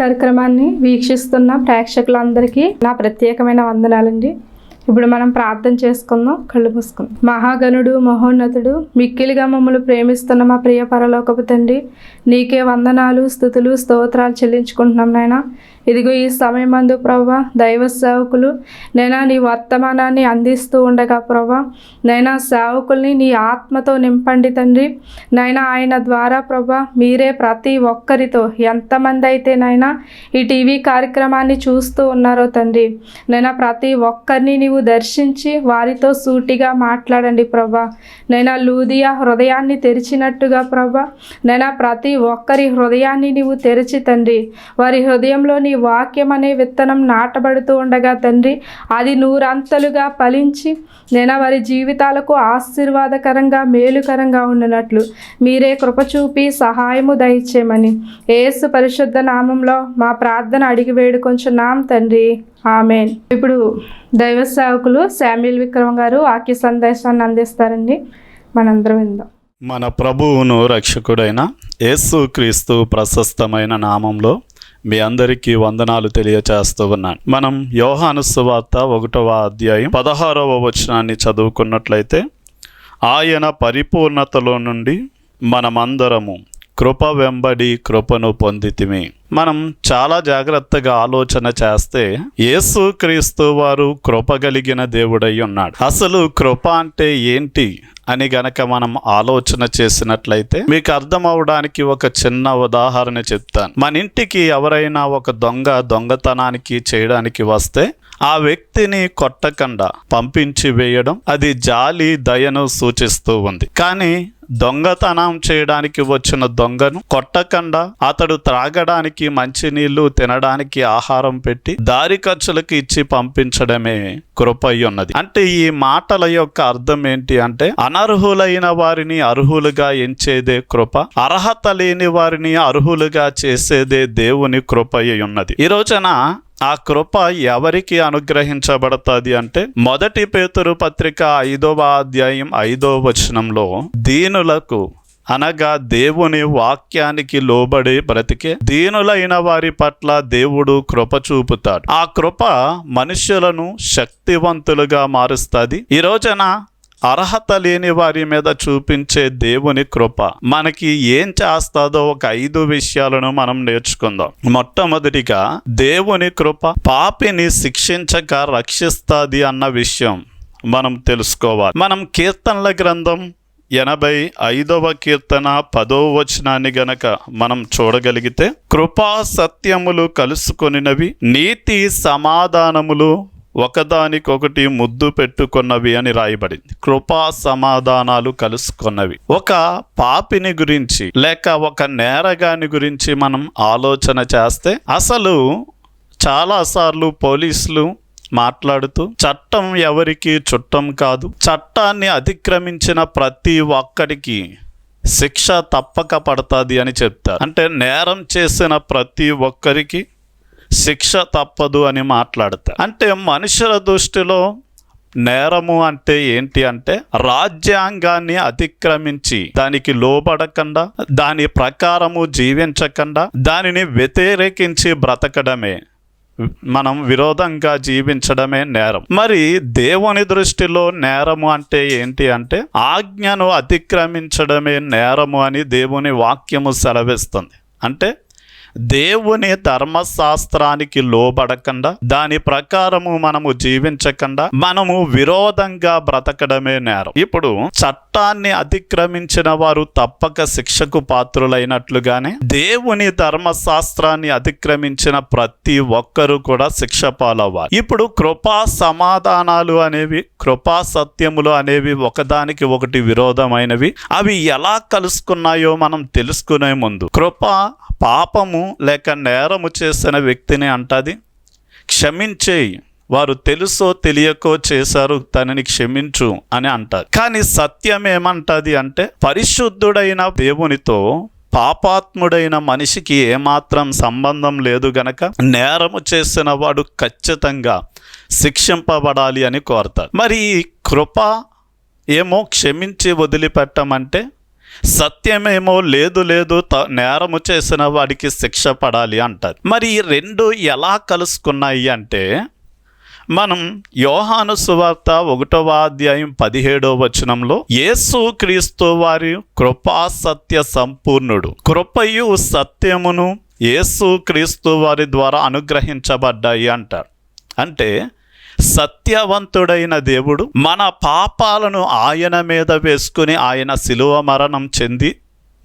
కార్యక్రమాన్ని వీక్షిస్తున్న ప్రేక్షకులందరికీ నా ప్రత్యేకమైన వందనాలండి. ఇప్పుడు మనం ప్రార్థన చేసుకుందాం కళ్ళు మూసుకుందాం. మహాగణుడు మహోన్నతుడు మిక్కిలిగా మమ్మల్ని ప్రేమిస్తున్న మా ప్రియ పరలోకపు తండ్రి నీకే వందనాలు స్థుతులు స్తోత్రాలు చెల్లించుకుంటున్నాం నాయన. ఇదిగో ఈ సమయమందు ప్రభా దైవ సేవకులు నైనా నీ వర్తమానాన్ని అందిస్తూ ఉండగా ప్రభా నైనా సేవకుల్ని నీ ఆత్మతో నింపండి తండ్రి. నైనా ఆయన ద్వారా ప్రభా మీరే ప్రతి ఒక్కరితో ఎంతమంది అయితే నైనా ఈ టీవీ కార్యక్రమాన్ని చూస్తూ ఉన్నారో తండ్రి నైనా ప్రతి ఒక్కరిని నీవు దర్శించి వారితో సూటిగా మాట్లాడండి ప్రభా. నైనా లూదియా హృదయాన్ని తెరిచినట్టుగా ప్రభా నైనా ప్రతి ఒక్కరి హృదయాన్ని నీవు తెరిచి తండ్రి వారి హృదయంలో నీ వాక్యం అనే విత్తనం నాటబడుతూ ఉండగా తండ్రి అది నూరంతలుగా ఫలించి నేను వారి జీవితాలకు ఆశీర్వాదకరంగా మేలుకరంగా ఉండినట్లు మీరే కృపచూపి సహాయము దయచేయమని ఏసు పరిశుద్ధ నామంలో మా ప్రార్థన అడిగి వేడుకొంచున్నాం తండ్రి. ఆమెన్. ఇప్పుడు దైవ సేవకులు శామ్యుల్ విక్రమ్ గారు వాక్య సందేశాన్ని అందిస్తారండి. మనందరం విందాం. మన ప్రభువును రక్షకుడైన యేసు క్రీస్తు ప్రశస్తమైన నామంలో మీ అందరికీ వందనాలు తెలియచేస్తూ ఉన్నాను. మనం యోహాను సువార్త ఒకటవ అధ్యాయం పదహారవ వచనాన్ని చదువుకున్నట్లయితే ఆయన పరిపూర్ణతలో నుండి మనమందరము కృప వెంబడి కృపను పొందితిమి. మనం చాలా జాగ్రత్తగా ఆలోచన చేస్తే యేసు క్రీస్తు వారు కృప కలిగిన దేవుడై ఉన్నాడు. అసలు కృప అంటే ఏంటి అని గనక మనం ఆలోచన చేసినట్లయితే మీకు అర్థం అవడానికి ఒక చిన్న ఉదాహరణ చెప్తాను. మన ఇంటికి ఎవరైనా ఒక దొంగ దొంగతనానికి చేయడానికి వస్తే ఆ వ్యక్తిని కొట్టకుండా పంపించి వేయడం అది జాలి దయను సూచిస్తూ ఉంది. కానీ దొంగతనం చేయడానికి వచ్చిన దొంగను కొట్టకుండా అతడు త్రాగడానికి మంచినీళ్ళు తినడానికి ఆహారం పెట్టి దారి ఖర్చులకు ఇచ్చి పంపించడమే కృప ఉన్నది అంటే ఈ మాటల యొక్క అర్థం ఏంటి అంటే అనర్హులైన వారిని అర్హులుగా ఎంచేదే కృప అర్హత లేని వారిని అర్హులుగా చేసేదే దేవుని కృప ఉన్నది ఈ రోజున ఆ కృప ఎవరికి అనుగ్రహించబడుతుంది అంటే మొదటి పేతురు పత్రిక ఐదవ అధ్యాయం ఐదవ వచనంలో దీనులకు అనగా దేవుని వాక్యానికి లోబడి బ్రతికే దీనులైన వారి పట్ల దేవుడు కృప చూపుతాడు. ఆ కృప మనుష్యులను శక్తివంతులుగా మారుస్తుంది. ఈ రోజున అర్హత లేని వారి మీద చూపించే దేవుని కృప. మనకి ఏం చేస్తాదో ఒక ఐదు విషయాలను మనం నేర్చుకుందాం. మొట్టమొదటిగా దేవుని కృప పాపిని శిక్షించక రక్షిస్తుంది అన్న విషయం మనం తెలుసుకోవాలి. మనం కీర్తనల గ్రంథం ఎనభై ఐదవ కీర్తన పదో వచనాన్ని గనక మనం చూడగలిగితే కృపా సత్యములు కలుసుకొనినవి నీతి సమాధానములు ఒకదానికొకటి ముద్దు పెట్టుకున్నవి అని రాయబడింది. కృపా సమాధానాలు కలుసుకున్నవి. ఒక పాపిని గురించి లేక ఒక నేరగాని గురించి మనం ఆలోచన చేస్తే అసలు చాలాసార్లు పోలీసులు మాట్లాడుతూ చట్టం ఎవరికి చుట్టం కాదు. చట్టాన్ని అతిక్రమించిన ప్రతి ఒక్కడికి శిక్ష తప్పక పడుతుంది అని చెప్తారు. అంటే నేరం చేసిన ప్రతి ఒక్కరికి శిక్ష తప్పదు అని మాట్లాడతారు అంటే మనుషుల దృష్టిలో నేరము అంటే ఏంటి అంటే రాజ్యాంగాన్ని అతిక్రమించి దానికి లోబడకుండా దాని ప్రకారము జీవించకుండా దానిని వ్యతిరేకించి బ్రతకడమే. మనం విరోధంగా జీవించడమే నేరం. మరి దేవుని దృష్టిలో నేరము అంటే ఏంటి అంటే ఆజ్ఞను అతిక్రమించడమే నేరము అని దేవుని వాక్యము సెలవిస్తుంది. అంటే దేవుని ధర్మశాస్త్రానికి లోబడకుండా దాని ప్రకారము మనము జీవించకుండా మనము విరోధంగా బ్రతకడమే నేరం. ఇప్పుడు చట్టాన్ని అతిక్రమించిన వారు తప్పక శిక్షకు పాత్రులైనట్లుగానే దేవుని ధర్మశాస్త్రాన్ని అతిక్రమించిన ప్రతి ఒక్కరూ కూడా శిక్ష పాలవ్వాలి. ఇప్పుడు కృపా సమాధానాలు అనేవి కృపా సత్యములు అనేవి ఒకదానికి ఒకటి విరోధమైనవి అవి ఎలా కలుసుకున్నాయో మనం తెలుసుకునే ముందు కృప పాపము లేక నేరము చేసిన వ్యక్తిని అంటది. క్షమించేయి వారు తెలుసో తెలియకో చేశారు తనని క్షమించు అని అంటారు. కానీ సత్యం ఏమంటది అంటే పరిశుద్ధుడైన దేవునితో పాపాత్ముడైన మనిషికి ఏమాత్రం సంబంధం లేదు గనక నేరము చేసిన వాడు ఖచ్చితంగా శిక్షింపబడాలి అని కోరతారు. మరి కృప ఏమో క్షమించి వదిలిపెట్టమంటే సత్యమేమో లేదు లేదు త- నేరము చేసిన వాడికి శిక్ష పడాలి అంటారు. మరి ఈ రెండు ఎలా కలుసుకున్నాయి అంటే మనం యోహాను సువార్త ఒకటవ అధ్యాయం పదిహేడవ వచనంలో యేసు క్రీస్తు వారి కృపా సత్య సంపూర్ణుడు. కృపయు సత్యమును యేసు క్రీస్తు వారి ద్వారా అనుగ్రహించబడ్డాయి అంటారు. అంటే సత్యవంతుడైన దేవుడు మన పాపాలను ఆయన మీద వేసుకుని ఆయన శిలువ మరణం చెంది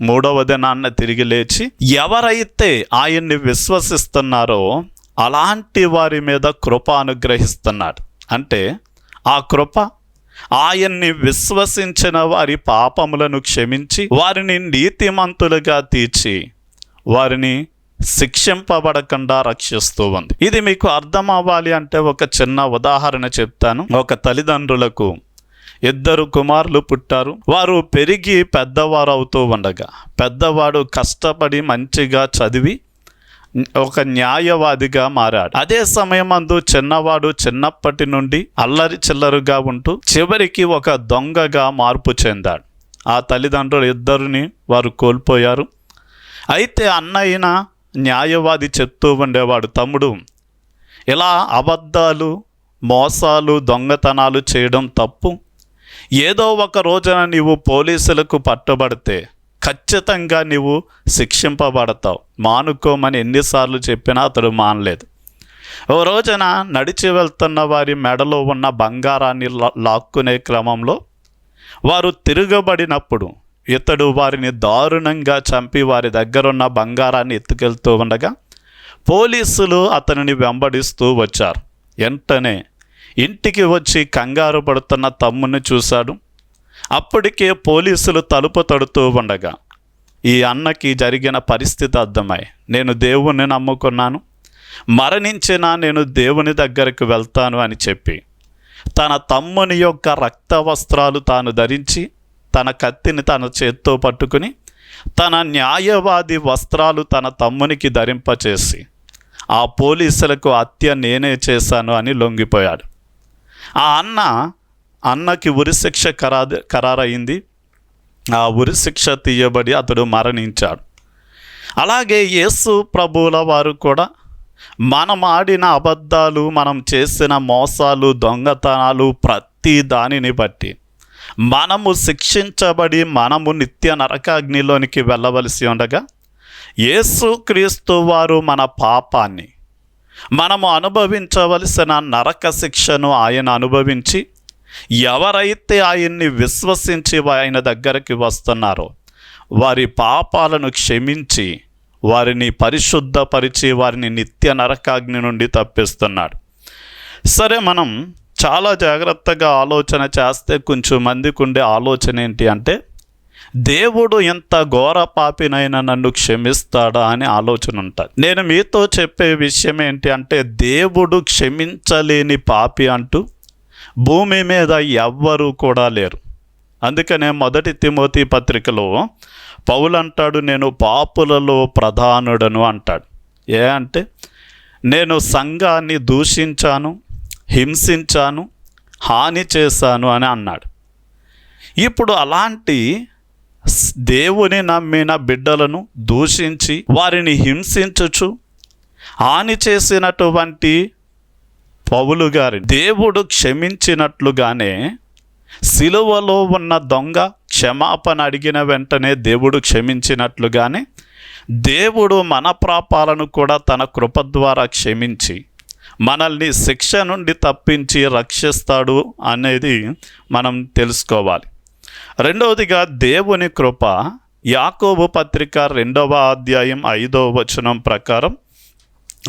మూడవ దినాన్న తిరిగి లేచి ఎవరైతే ఆయన్ని విశ్వసిస్తున్నారో అలాంటి వారి మీద కృప అనుగ్రహిస్తున్నాడు. అంటే ఆ కృప ఆయన్ని విశ్వసించిన వారి పాపములను క్షమించి వారిని నీతిమంతులుగా తీర్చి వారిని శిక్షింపబడకుండా రక్షిస్తూ ఉంది. ఇది మీకు అర్థం అవ్వాలి అంటే ఒక చిన్న ఉదాహరణ చెప్తాను. ఒక తల్లిదండ్రులకు ఇద్దరు కుమారులు పుట్టారు. వారు పెరిగి పెద్దవారు అవుతూ ఉండగా పెద్దవాడు కష్టపడి మంచిగా చదివి ఒక న్యాయవాదిగా మారాడు. అదే సమయమందు చిన్నవాడు చిన్నప్పటి నుండి అల్లరి చిల్లరుగా ఉంటూ చివరికి ఒక దొంగగా మార్పు చెందాడు. ఆ తల్లిదండ్రులు ఇద్దరిని వారు కోల్పోయారు. అయితే అన్నయ్యన న్యాయవాది చెప్తూ ఉండేవాడు తమ్ముడు. ఇలా అబద్ధాలు మోసాలు దొంగతనాలు చేయడం తప్పు? ఏదో ఒక రోజున నీవు పోలీసులకు పట్టుబడితే ఖచ్చితంగా నీవు శిక్షింపబడతావు. మానుకోమని ఎన్నిసార్లు చెప్పినా అతడు మానలేదు. ఓ రోజున నడిచి వెళ్తున్న వారి మెడలో ఉన్న బంగారాన్ని లా- లాక్కునే క్రమంలో వారు తిరగబడినప్పుడు ఇతడు వారిని దారుణంగా చంపి వారి దగ్గరున్న బంగారాన్ని ఎత్తుకెళ్తూ ఉండగా పోలీసులు అతనిని వెంబడిస్తూ వచ్చారు. వెంటనే ఇంటికి వచ్చి కంగారు పడుతున్న తమ్ముని చూశాడు. అప్పటికే పోలీసులు తలుపు తడుతూ ఉండగా ఈ అన్నకి జరిగిన పరిస్థితి అర్థమై నేను దేవుణ్ణి నమ్ముకున్నాను. మరణించినా నేను దేవుని దగ్గరికి వెళ్తాను అని చెప్పి తన తమ్ముని యొక్క రక్త వస్త్రాలు తాను ధరించి తన కత్తిని తన చేత్తో పట్టుకుని తన న్యాయవాది వస్త్రాలు తన తమ్మునికి ధరింపచేసి ఆ పోలీసులకు హత్య నేనే చేశాను అని లొంగిపోయాడు. ఆ అన్న అన్నకి ఉరిశిక్ష ఖరా ఖరారయింది. ఆ ఉరిశిక్ష తీయబడి అతడు మరణించాడు. అలాగే యేసు ప్రభువుల వారు కూడా మనం ఆడిన అబద్ధాలు మనం చేసిన మోసాలు దొంగతనాలు ప్రతి దానిని బట్టి మనము శిక్షించబడి మనము నిత్య నరకాగ్నిలోనికి వెళ్ళవలసి ఉండగా యేసుక్రీస్తు వారు మన పాపాన్ని మనము అనుభవించవలసిన నరక శిక్షను ఆయన అనుభవించి ఎవరైతే ఆయన్ని విశ్వసించి ఆయన దగ్గరికి వస్తున్నారో వారి పాపాలను క్షమించి వారిని పరిశుద్ధపరిచి వారిని నిత్య నరకాగ్ని నుండి తప్పిస్తున్నాడు. సరే మనం చాలా జాగ్రత్తగా ఆలోచన చేస్తే కొంచెం మందికి ఉండే ఆలోచన ఏంటి అంటే దేవుడు ఎంత ఘోర పాపినైనా నన్ను క్షమిస్తాడా? అని ఆలోచన ఉంటుంది నేను మీతో చెప్పే విషయం ఏంటి అంటే దేవుడు క్షమించలేని పాపి అంటూ భూమి మీద ఎవ్వరూ కూడా లేరు. అందుకనే మొదటి తిమోతి పత్రికలో పౌలు అంటాడు నేను పాపులలో ప్రధానుడను అంటాడు. ఏ అంటే నేను సంఘాన్ని దూషించాను హింసించాను హాని చేశాను అని అన్నాడు. ఇప్పుడు అలాంటి దేవుని నమ్మిన బిడ్డలను దూషించి వారిని హింసించచ్చు హాని చేసినటువంటి పౌలు గారి దేవుడు క్షమించినట్లుగానే సిలువలో ఉన్న దొంగ క్షమాపణ అడిగిన వెంటనే దేవుడు క్షమించినట్లుగానే దేవుడు మన పాపాలను కూడా తన కృప ద్వారా క్షమించి మనల్ని శిక్ష నుండి తప్పించి రక్షిస్తాడు అనేది మనం తెలుసుకోవాలి. రెండవదిగా దేవుని కృప. యాకోబు పత్రిక రెండవ అధ్యాయం ఐదవ వచనం ప్రకారం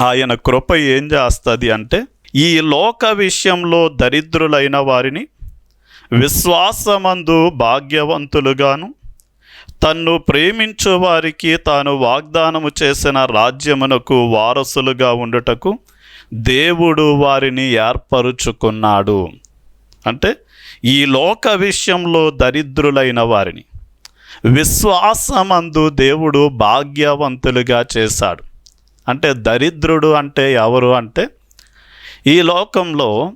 ఆయన కృప ఏం చేస్తుంది అంటే ఈ లోక విషయంలో దరిద్రులైన వారిని విశ్వాసమందు భాగ్యవంతులుగాను తన్ను ప్రేమించు వారికి తాను వాగ్దానము చేసిన రాజ్యమునకు వారసులుగా ఉండుటకు దేవుడు వారిని ఏర్పరుచుకున్నాడు. అంటే ఈ లోక విషయంలో దరిద్రులైన వారిని. విశ్వాసమందు దేవుడు భాగ్యవంతులుగా చేశాడు. అంటే దరిద్రుడు అంటే ఎవరు అంటే ఈ లోకంలో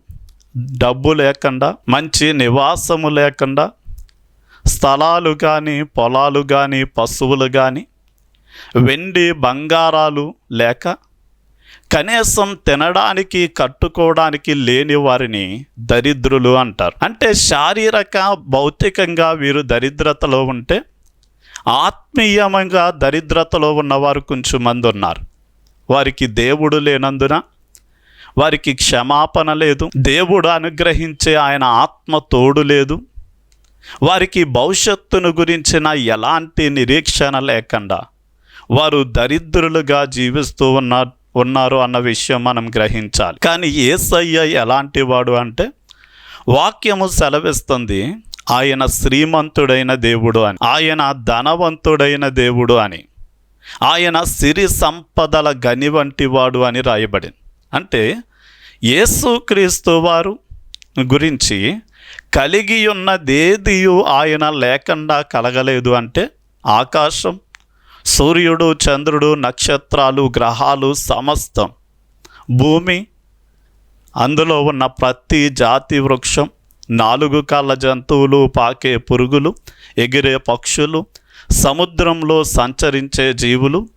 డబ్బు లేకుండా మంచి నివాసము లేకుండా స్థలాలు కానీ పొలాలు కానీ పశువులు కానీ వెండి బంగారాలు లేక కనీసం తినడానికి కట్టుకోవడానికి లేని వారిని దరిద్రులు అంటారు. అంటే శారీరక భౌతికంగా వీరు దరిద్రతలో ఉంటే ఆత్మీయంగా దరిద్రతలో ఉన్నవారు కొంచెం మంది ఉన్నారు. వారికి దేవుడు లేనందున వారికి క్షమాపణ లేదు. దేవుడు అనుగ్రహించే ఆయన ఆత్మ తోడు లేదు. వారికి భవిష్యత్తును గురించిన ఎలాంటి నిరీక్షణ లేకుండా వారు దరిద్రులుగా జీవిస్తూ ఉన్నారు. ఉన్నారు అన్న విషయం మనం గ్రహించాలి. కానీ ఏసయ్య ఎలాంటి వాడు అంటే వాక్యము సెలవిస్తుంది ఆయన శ్రీమంతుడైన దేవుడు అని ఆయన ధనవంతుడైన దేవుడు అని ఆయన సిరి సంపదల గని వంటి వాడు అని రాయబడింది. అంటే యేసుక్రీస్తు వారు గురించి కలిగి ఉన్నదేదియు ఆయన లేకుండా కలగలేదు అంటే ఆకాశం సూర్యుడు చంద్రుడు నక్షత్రాలు గ్రహాలు సమస్తం. భూమి అందులో ఉన్న ప్రతి జాతి వృక్షం నాలుగు కాళ్ళ జంతువులు పాకే పురుగులు ఎగిరే పక్షులు సముద్రంలో సంచరించే జీవులు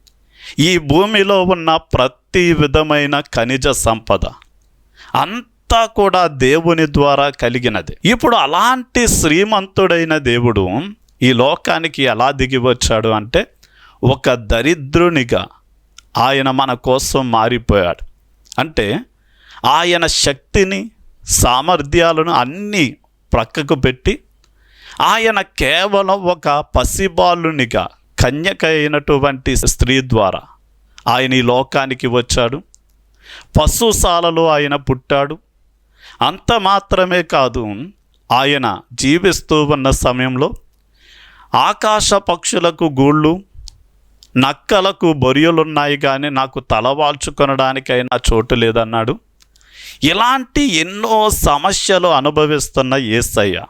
ఈ భూమిలో ఉన్న ప్రతి విధమైన ఖనిజ సంపద. అంతా కూడా దేవుని ద్వారా కలిగినది. ఇప్పుడు అలాంటి శ్రీమంతుడైన దేవుడు ఈ లోకానికి ఎలా దిగి వచ్చాడు అంటే ఒక దరిద్రునిగా ఆయన మన కోసం మారిపోయాడు. అంటే ఆయన శక్తిని సామర్థ్యాలను అన్నీ ప్రక్కకు పెట్టి ఆయన కేవలం ఒక పసిబాలునిగా కన్యక అయినటువంటి స్త్రీ ద్వారా ఆయన ఈ లోకానికి వచ్చాడు. పశుశాలలో ఆయన పుట్టాడు. అంత మాత్రమే కాదు ఆయన జీవిస్తూ ఉన్న సమయంలో ఆకాశ పక్షులకు గూళ్ళు నక్కలకు బొరియలున్నాయి కానీ నాకు తలవాల్చుకొనడానికైనా చోటు లేదన్నాడు. ఇలాంటి ఎన్నో సమస్యలు అనుభవిస్తున్న ఏసయ్య.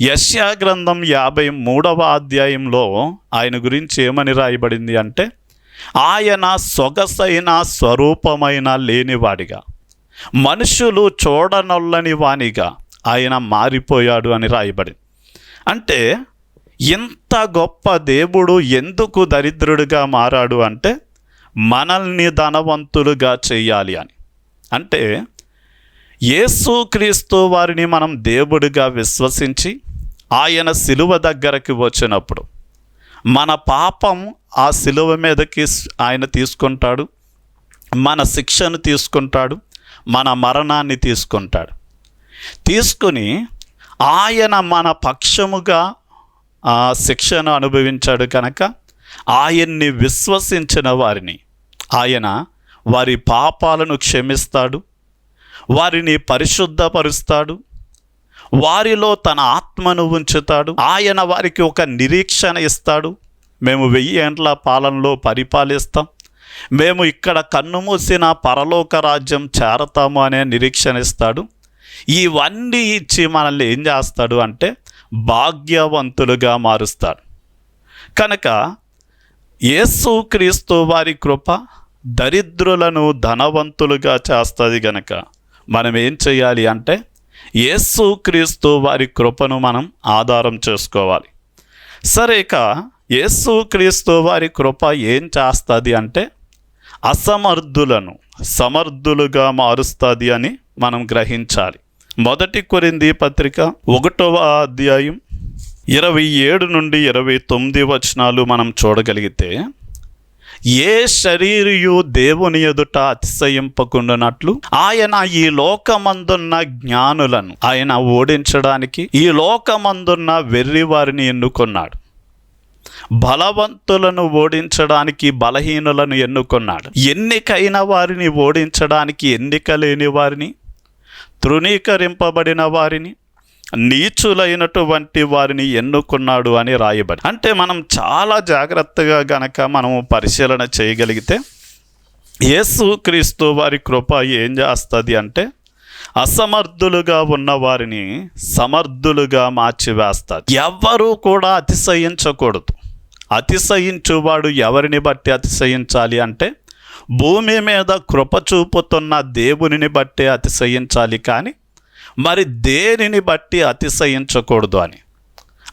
యశ్యా గ్రంథం యాభై మూడవ అధ్యాయంలో ఆయన గురించి ఏమని రాయబడింది అంటే ఆయన సొగసైన స్వరూపమైన లేనివాడిగా మనుషులు చూడనొల్లని వానిగా ఆయన మారిపోయాడు అని రాయబడింది. అంటే ఇంత గొప్ప దేవుడు ఎందుకు దరిద్రుడిగా మారాడు అంటే మనల్ని ధనవంతులుగా చేయాలి అని. అంటే యేసుక్రీస్తు వారిని మనం దేవుడిగా విశ్వసించి ఆయన సిలువ దగ్గరకు వచ్చినప్పుడు మన పాపం ఆ సిలువ మీదకి ఆయన తీసుకుంటాడు మన శిక్షను తీసుకుంటాడు మన మరణాన్ని తీసుకుంటాడు. తీసుకుని ఆయన మన పక్షముగా ఆ శిక్షను అనుభవించాడు కనుక ఆయన్ని విశ్వసించిన వారిని. ఆయన వారి పాపాలను క్షమిస్తాడు వారిని పరిశుద్ధపరుస్తాడు వారిలో తన ఆత్మను ఉంచుతాడు ఆయన వారికి ఒక నిరీక్షణ ఇస్తాడు. మేము వెయ్యి ఏండ్ల పాలనలో పరిపాలిస్తాం మేము ఇక్కడ కన్నుమూసిన పరలోక రాజ్యం చేరతాము అనే నిరీక్షణ ఇస్తాడు. ఇవన్నీ ఇచ్చి మనల్ని ఏం చేస్తాడు అంటే భాగ్యవంతులుగా మారుస్తాడు. కనుక యేసుక్రీస్తు వారి కృప దరిద్రులను ధనవంతులుగా చేస్తుంది గనక మనం ఏం చేయాలి అంటే యేసుక్రీస్తు వారి కృపను మనం ఆధారం చేసుకోవాలి. సరే ఇక యేసుక్రీస్తు వారి కృప ఏం చేస్తుంది అంటే అసమర్థులను సమర్థులుగా మారుస్తుంది అని మనం గ్రహించాలి. మొదటి కొరింది పత్రిక ఒకటవ అధ్యాయం ఇరవై ఏడు నుండి ఇరవై తొమ్మిది వచనాలు మనం చూడగలిగితే ఏ శరీరియు దేవుని ఎదుట అతిశయింపకుండానట్లు ఆయన ఈ లోకమందున్న జ్ఞానులను ఆయన ఓడించడానికి ఈ లోకమందున్న వెర్రి వారిని ఎన్నుకున్నాడు. బలవంతులను ఓడించడానికి బలహీనులను ఎన్నుకున్నాడు. ఎన్నికైన వారిని ఓడించడానికి ఎన్నిక లేని వారిని తృణీకరింపబడిన వారిని నీచులైనటువంటి వారిని ఎన్నుకున్నాడు అని రాయబడి అంటే మనం చాలా జాగ్రత్తగా గనక మనము పరిశీలన చేయగలిగితే యేసు క్రీస్తు వారి కృప ఏం చేస్తుంది అంటే అసమర్థులుగా ఉన్న వారిని సమర్థులుగా మార్చివేస్తారు ఎవ్వరూ కూడా అతిశయించకూడదు. అతిశయించువాడు ఎవరిని బట్టి అతిశయించాలి అంటే భూమి మీద కృప చూపుతున్న దేవునిని బట్టి అతిశయించాలి కానీ మరి దేనిని బట్టి అతిశయించకూడదు అని?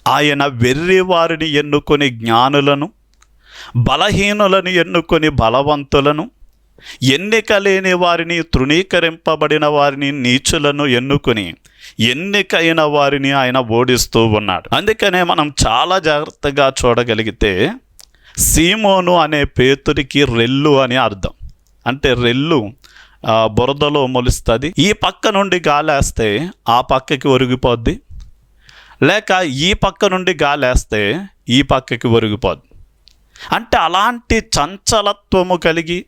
ఆయన వెర్రి వారిని ఎన్నుకొని జ్ఞానులను బలహీనులను ఎన్నుకొని బలవంతులను ఎన్నిక లేని వారిని తృణీకరింపబడిన వారిని నీచులను ఎన్నుకొని ఎన్నికైన వారిని ఆయన ఓడిస్తూ ఉన్నాడు. అందుకనే మనం చాలా జాగ్రత్తగా చూడగలిగితే సీమోను అనే పేతురికి రెల్లు అని అర్థం. అంటే రెల్లు బురదలో మొలుస్తుంది. ఈ పక్క నుండి గాలేస్తే ఆ పక్కకి ఒరిగిపోద్ది. లేక ఈ పక్క నుండి గాలేస్తే ఈ పక్కకి ఒరిగిపోద్ది. అంటే అలాంటి చంచలత్వము కలిగి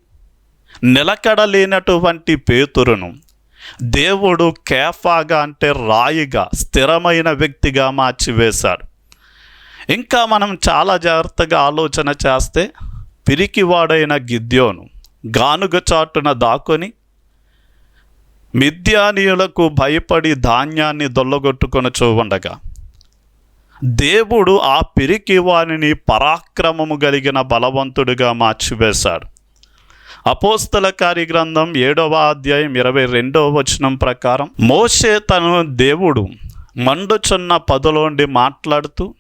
నిలకడలేనటువంటి పేతురును దేవుడు కేఫాగా అంటే రాయిగా స్థిరమైన వ్యక్తిగా మార్చివేశాడు. ఇంకా మనం చాలా జాగ్రత్తగా ఆలోచన చేస్తే పిరికివాడైన గిద్యోను గానుగ చాటున దాకొని మిథ్యానీయులకు భయపడి ధాన్యాన్ని దొల్లగొట్టుకొని చూవండగా దేవుడు ఆ పిరికివాణిని పరాక్రమము కలిగిన బలవంతుడిగా మార్చివేశాడు. అపోస్తల కార్యగ్రంథం ఏడవ అధ్యాయం ఇరవై రెండవ వచనం ప్రకారం మోషే తను దేవుడు మండుచున్న పదలోండి మాట్లాడుతూ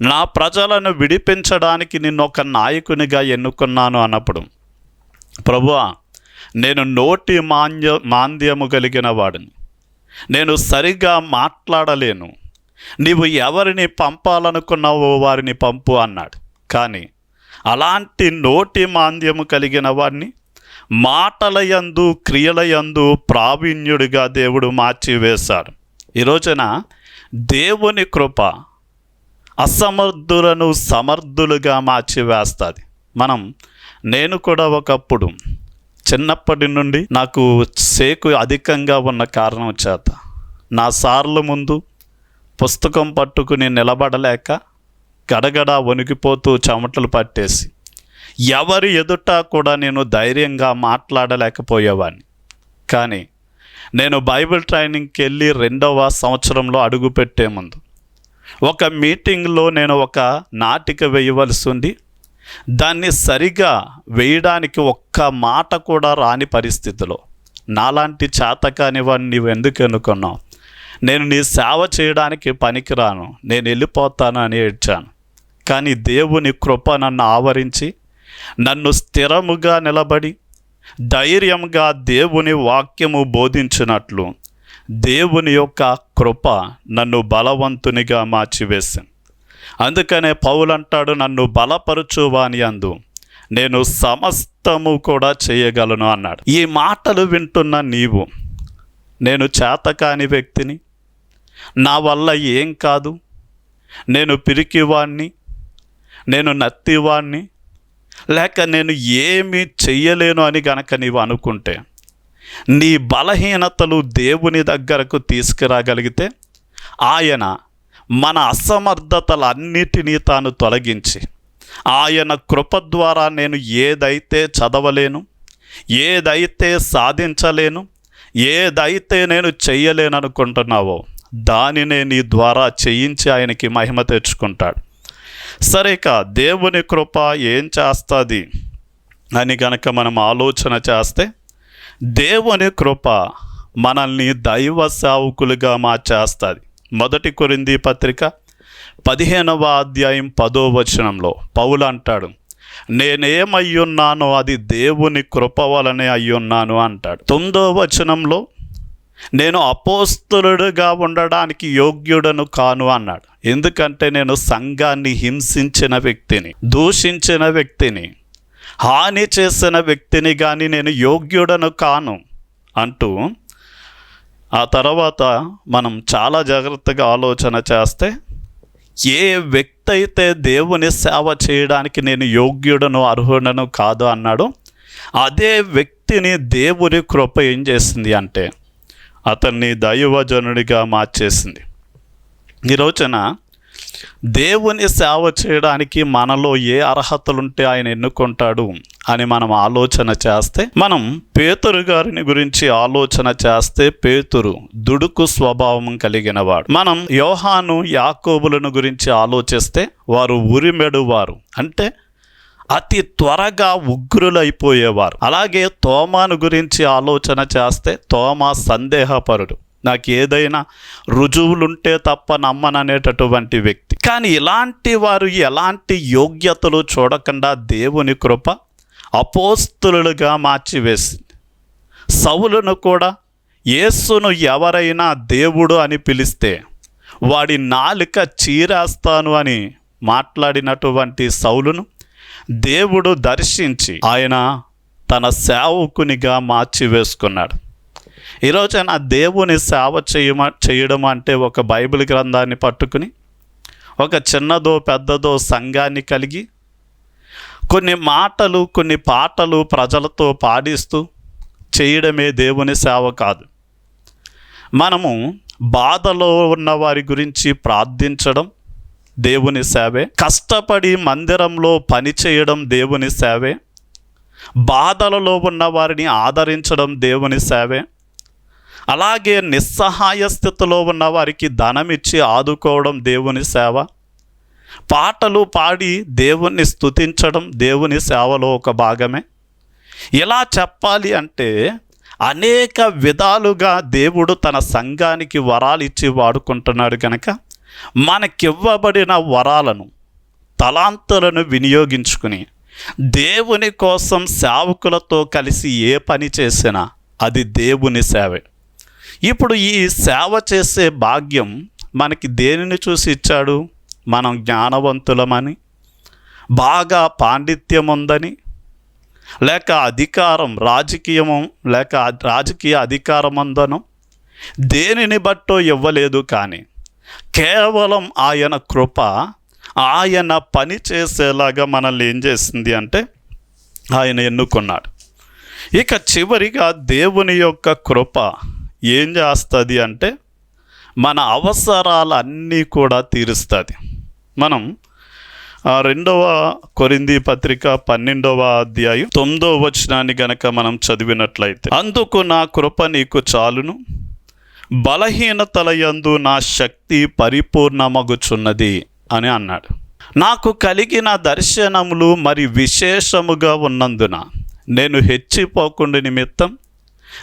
నా ప్రజలను విడిపించడానికి నిన్ను ఒక నాయకునిగా ఎన్నుకున్నాను అన్నప్పుడు ప్రభువా నేను నోటి మాంద్య మాంద్యము కలిగిన వాడిని. నేను సరిగా మాట్లాడలేను. నీవు ఎవరిని పంపాలనుకున్నావో వారిని పంపు అన్నాడు. కానీ అలాంటి నోటి మాంద్యము కలిగిన వాడిని మాటలయందు క్రియలయందు ప్రావీణ్యుడిగా దేవుడు మార్చివేశాడు. ఈ రోజున దేవుని కృప అసమర్థులను సమర్థులుగా మార్చివేస్తుంది. మనం నేను కూడా ఒకప్పుడు చిన్నప్పటి నుండి నాకు సేకు అధికంగా ఉన్న కారణం చేత నా సార్లు ముందు పుస్తకం పట్టుకుని నిలబడలేక గడగడ వణికిపోతూ చెమటలు పట్టేసి ఎవరి ఎదుట కూడా నేను ధైర్యంగా మాట్లాడలేకపోయేవాడిని కానీ నేను బైబిల్ ట్రైనింగ్కి వెళ్ళి రెండవ సంవత్సరంలో అడుగుపెట్టే ముందు ఒక మీటింగ్లో నేను ఒక నాటిక వేయవలసి ఉంది. దాన్ని సరిగా వేయడానికి ఒక్క మాట కూడా రాని పరిస్థితిలో నాలాంటి చేతకాని వాడిని నువ్వు ఎందుకు ఎన్నుకున్నావు? నేను నీ సేవ చేయడానికి పనికిరాను. నేను వెళ్ళిపోతాను అని ఏడ్చాను. కానీ దేవుని కృప నన్ను ఆవరించి నన్ను స్థిరముగా నిలబడి ధైర్యంగా దేవుని వాక్యము బోధించినట్లు దేవుని యొక్క కృప నన్ను బలవంతునిగా మార్చివేసింది. అందుకనే పౌలు అంటాడు నన్ను బలపరచువాని అందు. నేను సమస్తము కూడా చేయగలను అన్నాడు. ఈ మాటలు వింటున్న నీవు నేను చేతకాని వ్యక్తిని? నా వల్ల ఏం కాదు? నేను పిరికివాణ్ణి? నేను నత్తివాణ్ణి? లేక నేను ఏమీ చెయ్యలేను అని గనక నీవు అనుకుంటే నీ బలహీనతలు దేవుని దగ్గరకు తీసుకురాగలిగితే ఆయన మన అసమర్థతలన్నిటినీ తాను తొలగించి ఆయన కృప ద్వారా నేను ఏదైతే చదవలేను ఏదైతే సాధించలేను ఏదైతే నేను చెయ్యలేననుకుంటున్నావో దానినే నీ ద్వారా చేయించి ఆయనకి మహిమ తెచ్చుకుంటాడు. సరే ఇక దేవుని కృప ఏం చేస్తుంది అని గనక మనం ఆలోచన చేస్తే దేవుని కృప మనల్ని దైవ సావుకులుగా మార్చేస్తుంది. మొదటి కొరింది పత్రిక పదిహేనవ అధ్యాయం పదో వచనంలో పౌలు అంటాడు నేనేమయ్యున్నానో అది దేవుని కృప వలనే అయ్యున్నాను అంటాడు. తొమ్మిదో వచనంలో నేను అపోస్తులుడుగా ఉండడానికి యోగ్యుడను కాను అన్నాడు. ఎందుకంటే నేను సంఘాన్ని హింసించిన వ్యక్తిని దూషించిన వ్యక్తిని హాని చేసిన వ్యక్తిని కానీ నేను యోగ్యుడను కాను అంటూ ఆ తర్వాత మనం చాలా జాగ్రత్తగా ఆలోచన చేస్తే ఏ వ్యక్తి అయితే దేవుని సేవ చేయడానికి నేను యోగ్యుడను అర్హుడను కాదు అన్నాడు అదే వ్యక్తిని దేవుని కృప ఏం చేసింది అంటే అతన్ని దైవజనుడిగా మార్చేసింది. ఈ రోజున దేవుని సేవ చేయడానికి మనలో ఏ అర్హతలుంటే ఆయన ఎన్నుకుంటాడు అని మనం ఆలోచన చేస్తే మనం పేతురు గారిని గురించి ఆలోచన చేస్తే పేతురు దుడుకు స్వభావం కలిగిన వాడు మనం యోహాను యాకోబులను గురించి ఆలోచిస్తే వారు ఉరిమెడు వారు అంటే అతి త్వరగా ఉగ్రులైపోయేవారు. అలాగే తోమాను గురించి ఆలోచన చేస్తే తోమా సందేహపరుడు. నాకు ఏదైనా రుజువులుంటే తప్ప నమ్మననేటటువంటి వ్యక్తి. కానీ ఇలాంటి వారు ఎలాంటి యోగ్యతలు చూడకుండా దేవుని కృప అపోస్తులుగా మార్చివేసింది. సవులను కూడా యేసును ఎవరైనా దేవుడు అని పిలిస్తే వాడి నాలుక చీరేస్తాను అని మాట్లాడినటువంటి సౌలును దేవుడు దర్శించి ఆయన తన సేవకునిగా మార్చివేసుకున్నాడు. ఈరోజు నా దేవుని సేవ చేయమ చేయడం అంటే ఒక బైబిల్ గ్రంథాన్ని పట్టుకుని ఒక చిన్నదో పెద్దదో సంఘాన్ని కలిగి కొన్ని మాటలు కొన్ని పాటలు ప్రజలతో పాడిస్తూ చేయడమే దేవుని సేవ కాదు. మనము బాధలో ఉన్న వారి గురించి ప్రార్థించడం దేవుని సేవే. కష్టపడి మందిరంలో పని చేయడం దేవుని సేవే. బాధలలో ఉన్న వారిని ఆదరించడం దేవుని సేవే. అలాగే నిస్సహాయ స్థితిలో ఉన్న వారికి ధనమిచ్చి ఆదుకోవడం దేవుని సేవ. పాటలు పాడి దేవుణ్ణి స్థుతించడం దేవుని సేవలో ఒక భాగమే. ఇలా చెప్పాలి అంటే అనేక విధాలుగా దేవుడు తన సంఘానికి వరాలు ఇచ్చి వాడుకుంటున్నాడు కనుక మనకివ్వబడిన వరాలను తలాంతులను వినియోగించుకుని దేవుని కోసం సేవకులతో కలిసి ఏ పని చేసినా అది దేవుని సేవే. ఇప్పుడు ఈ సేవ చేసే భాగ్యం మనకి దేనిని చూసి ఇచ్చాడు? మనం జ్ఞానవంతులమని బాగా పాండిత్యం ఉందని లేక అధికారం రాజకీయము లేక రాజకీయ అధికారం అందను దేనిని బట్టో ఇవ్వలేదు కానీ కేవలం ఆయన కృప ఆయన పని చేసేలాగా మనల్ని ఏం చేసింది అంటే ఆయన ఎన్నుకున్నాడు. ఇక చివరిగా దేవుని యొక్క కృప ఏం చేస్తుంది అంటే మన అవసరాలన్నీ కూడా తీరుస్తుంది. మనం రెండవ కొరింది పత్రిక పన్నెండవ అధ్యాయం తొమ్మిదవ వచనాన్ని గనక మనం చదివినట్లయితే అందుకు నా కృప నీకు చాలును బలహీనతల యందు నా శక్తి పరిపూర్ణమగుచున్నది అని అన్నాడు. నాకు కలిగిన దర్శనములు మరి విశేషముగా ఉన్నందున నేను హెచ్చిపోకుండా నిమిత్తం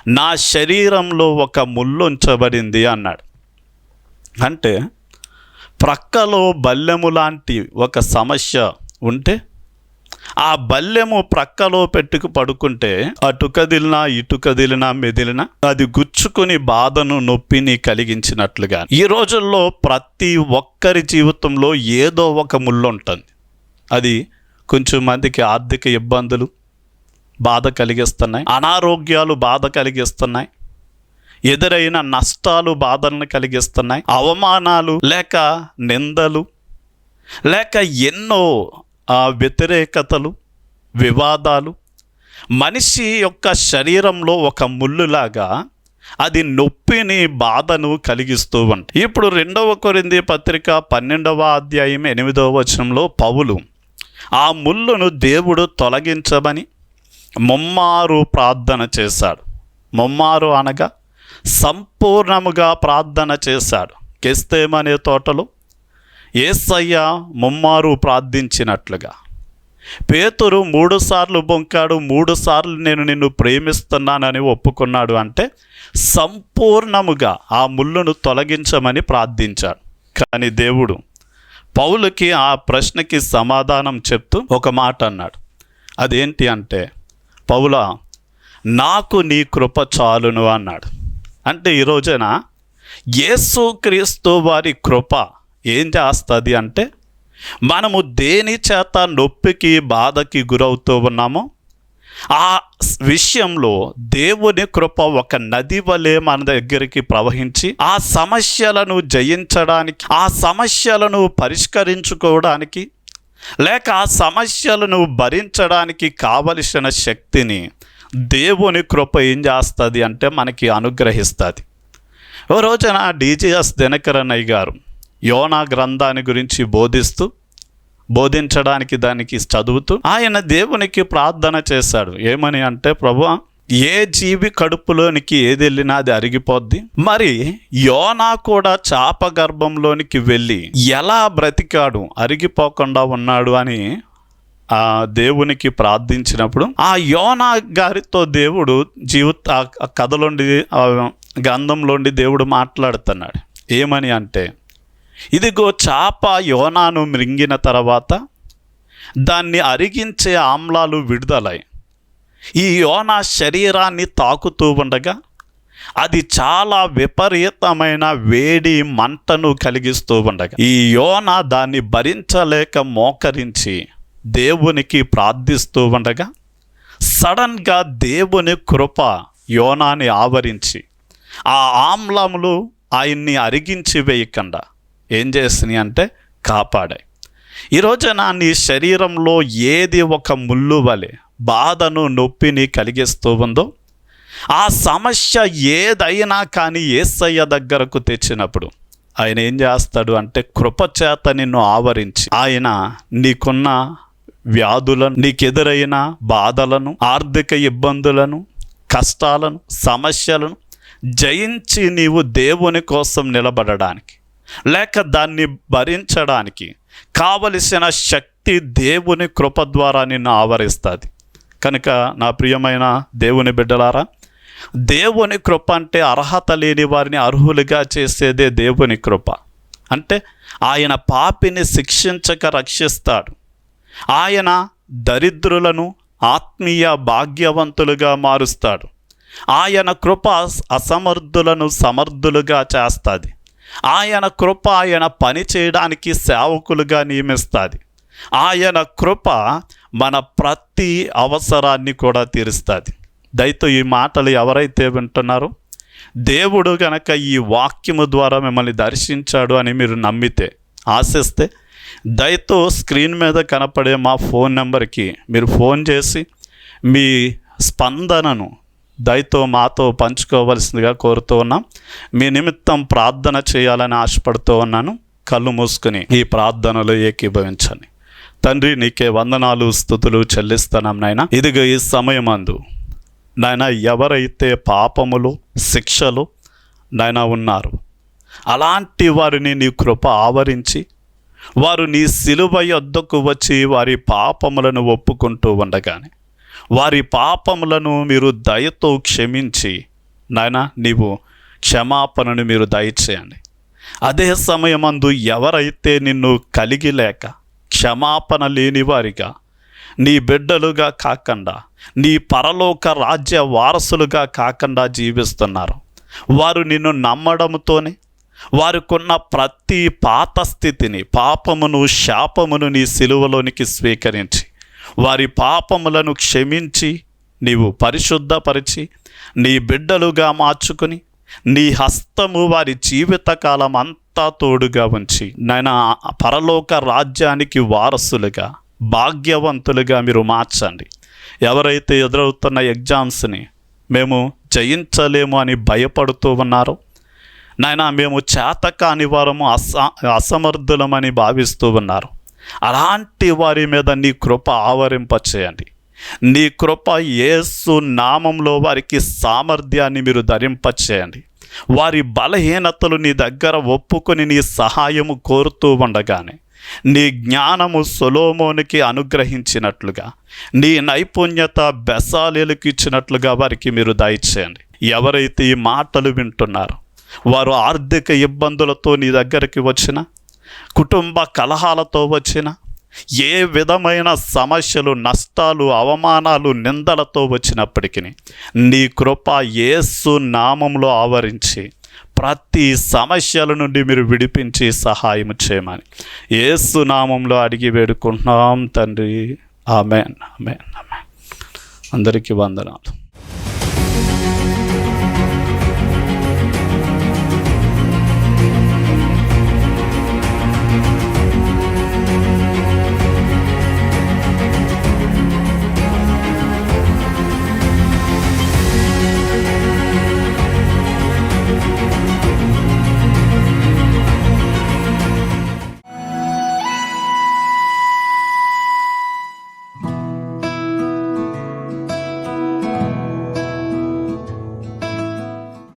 నా శరీరంలో ఒక ముల్లుంచబడింది అన్నాడు. అంటే ప్రక్కలో బల్లెము లాంటి ఒక సమస్య ఉంటే ఆ బల్లెము ప్రక్కలో పెట్టుకు పడుకుంటే అటు కదిలినా ఇటు కదిలినా మెదిలినా అది గుచ్చుకుని బాధను నొప్పిని కలిగించినట్లుగా. ఈ రోజుల్లో ప్రతి ఒక్కరి జీవితంలో ఏదో ఒక ముళ్ళు ఉంటుంది అది కొంచెం మందికి ఆర్థిక ఇబ్బందులు బాధ కలిగిస్తున్నాయి అనారోగ్యాలు బాధ కలిగిస్తున్నాయి ఎదురైన నష్టాలు బాధలను కలిగిస్తున్నాయి అవమానాలు లేక నిందలు లేక ఎన్నో వ్యతిరేకతలు వివాదాలు. మనిషి యొక్క శరీరంలో ఒక ముళ్ళులాగా అది నొప్పిని బాధను కలిగిస్తూ ఉంటాయి ఇప్పుడు రెండవ కొరింది పత్రిక పన్నెండవ అధ్యాయం ఎనిమిదవ వచనంలో పౌలు ఆ ముళ్ళును దేవుడు తొలగించమని ముమ్మారు ప్రార్థన చేశాడు. ముమ్మారు అనగా సంపూర్ణముగా ప్రార్థన చేశాడు. కెస్తేమనే తోటలో ఏసయ్య ముమ్మారు ప్రార్థించినట్లుగా. పేతురు మూడుసార్లు బొంకాడు మూడుసార్లు నేను నిన్ను ప్రేమిస్తున్నానని ఒప్పుకున్నాడు అంటే సంపూర్ణముగా ఆ ముళ్ళును తొలగించమని ప్రార్థించాడు. కానీ దేవుడు పౌలుకి ఆ ప్రశ్నకి సమాధానం చెప్తూ ఒక మాట అన్నాడు. అదేంటి అంటే పౌల నాకు నీ కృప చాలును అన్నాడు. అంటే ఈ రోజున యేసుక్రీస్తు వారి కృప ఏం చేస్తుంది అంటే మనము దేని చేత నొప్పికి బాధకి గురవుతూ ఉన్నామో ఆ విషయంలో దేవుని కృప ఒక నది వలె మన దగ్గరికి ప్రవహించి ఆ సమస్యలను జయించడానికి ఆ సమస్యలను పరిష్కరించుకోవడానికి లేక ఆ సమస్యలను భరించడానికి కావలసిన శక్తిని దేవుని కృప ఏం చేస్తుంది అంటే మనకి అనుగ్రహిస్తుంది. ఓ రోజున డీజీఎస్ దినకరణయ్య గారు యోనా గ్రంథాన్ని గురించి బోధిస్తూ బోధించడానికి దానికి చదువుతూ ఆయన దేవునికి ప్రార్థన చేశాడు. ఏమని అంటే ప్రభు ఏ జీవి కడుపులోనికి ఏది వెళ్ళినా అది అరిగిపోద్ది? మరి యోనా కూడా చాప గర్భంలోనికి వెళ్ళి ఎలా బ్రతికాడు? అరిగిపోకుండా ఉన్నాడు అని ఆ దేవునికి ప్రార్థించినప్పుడు ఆ యోనా గారితో దేవుడు జీవిత ఆ కథలోండి గంధంలోండి దేవుడు మాట్లాడుతున్నాడు. ఏమని అంటే ఇదిగో చాప యోనాను మృంగిన తర్వాత దాన్ని అరిగించే ఆమ్లాలు విడుదలై ఈ యోన శరీరాన్ని తాకుతూ ఉండగా అది చాలా విపరీతమైన వేడి మంటను కలిగిస్తూ ఉండగా ఈ యోన దాన్ని భరించలేక మోకరించి దేవునికి ప్రార్థిస్తూ ఉండగా సడన్గా దేవుని కృప యోనాని ఆవరించి ఆ ఆమ్లములు ఆయన్ని అరిగించి వేయకుండా ఏం చేసినాయి అంటే కాపాడాయి. ఈరోజు నా నీ శరీరంలో ఏది ఒక ముళ్ళు వలె బాధను నొప్పిని కలిగిస్తూ ఉందో ఆ సమస్య ఏదైనా కానీ ఏసయ్య దగ్గరకు తెచ్చినప్పుడు ఆయన ఏం చేస్తాడు అంటే కృపచేత నిన్ను ఆవరించి ఆయన నీకున్న వ్యాధులను నీకెదురైన బాధలను ఆర్థిక ఇబ్బందులను కష్టాలను సమస్యలను జయించి నీవు దేవుని కోసం నిలబడడానికి లేక దాన్ని భరించడానికి కావలసిన శక్తి దేవుని కృప ద్వారా నిన్ను ఆవరిస్తుంది. కనుక నా ప్రియమైన దేవుని బిడ్డలారా దేవుని కృప అంటే అర్హత లేని వారిని అర్హులుగా చేసేదే దేవుని కృప. అంటే ఆయన పాపిని శిక్షించక రక్షిస్తాడు. ఆయన దరిద్రులను ఆత్మీయ భాగ్యవంతులుగా మారుస్తాడు. ఆయన కృప అసమర్థులను సమర్థులుగా చేస్తుంది. ఆయన కృప ఆయన పని చేయడానికి సేవకులుగా నియమిస్తుంది. ఆయన కృప మన ప్రతి అవసరాన్ని కూడా తీరుస్తుంది. దయతో ఈ మాటలు ఎవరైతే వింటున్నారో దేవుడు కనుక ఈ వాక్యము ద్వారా మిమ్మల్ని దర్శించాడు అని మీరు నమ్మితే ఆశిస్తే దయతో స్క్రీన్ మీద కనపడే మా ఫోన్ నెంబర్కి మీరు ఫోన్ చేసి మీ స్పందనను దయతో మాతో పంచుకోవలసిందిగా కోరుతూ ఉన్నాం. మీ నిమిత్తం ప్రార్థన చేయాలని ఆశపడుతూ ఉన్నాను. కళ్ళు మూసుకుని ఈ ప్రార్థనలో ఏకీభవించండి. తండ్రి నీకే వందనాలు స్థుతులు చెల్లిస్తున్నాం నాయన. ఇదిగో ఈ సమయమందు నాయన ఎవరైతే పాపములు శిక్షలు నాయన ఉన్నారు అలాంటి వారిని నీ కృప ఆవరించి వారు నీ సిలువ యొద్దకు వచ్చి వారి పాపములను ఒప్పుకుంటూ ఉండగానే వారి పాపములను మీరు దయతో క్షమించి నాయన నీవు క్షమాపణను మీరు దయచేయండి. అదే సమయమందు ఎవరైతే నిన్ను కలిగి లేక క్షమాపణ లేని వారిగా నీ బిడ్డలుగా కాకుండా నీ పరలోక రాజ్య వారసులుగా కాకుండా జీవిస్తున్నారు. వారు నిన్ను నమ్మడంతోనే వారికున్న ప్రతి పాత స్థితిని పాపమును శాపమును నీ సిలువలోనికి స్వీకరించి వారి పాపములను క్షమించి నీవు పరిశుద్ధపరిచి నీ బిడ్డలుగా మార్చుకుని నీ హస్తము వారి జీవితకాలం అంతా తోడుగా ఉంచి నాయన పరలోక రాజ్యానికి వారసులుగా భాగ్యవంతులుగా మీరు మార్చండి. ఎవరైతే ఎదురవుతున్న ఎగ్జామ్స్ని మేము జయించలేము అని భయపడుతూ ఉన్నారో నాయన మేము చేతకాని వారము అస అసమర్థులమని భావిస్తూ ఉన్నారు అలాంటి వారి మీద నీ కృప ఆవరింపచేయండి. నీ కృప యేసు నామంలో వారికి సామర్థ్యాన్ని మీరు ధరింపచేయండి. వారి బలహీనతలు నీ దగ్గర ఒప్పుకొని నీ సహాయము కోరుతూ ఉండగానే నీ జ్ఞానము సొలోమోనికి అనుగ్రహించినట్లుగా నీ నైపుణ్యత బెసాలేలకు ఇచ్చినట్లుగా వారికి మీరు దయచేయండి. ఎవరైతే ఈ మాటలు వింటున్నారో వారు ఆర్థిక ఇబ్బందులతో నీ దగ్గరికి వచ్చిన కుటుంబ కలహాలతో వచ్చిన ఏ విధమైన సమస్యలు నష్టాలు అవమానాలు నిందలతో వచ్చినప్పటికీ నీ కృప యేసు నామంలో ఆవరించి ప్రతి సమస్యల నుండి మీరు విడిపించి సహాయం చేయమని యేసు నామంలో అడిగి వేడుకుంటున్నాం తండ్రి. Amen amen amen. అందరికీ వందనాలు.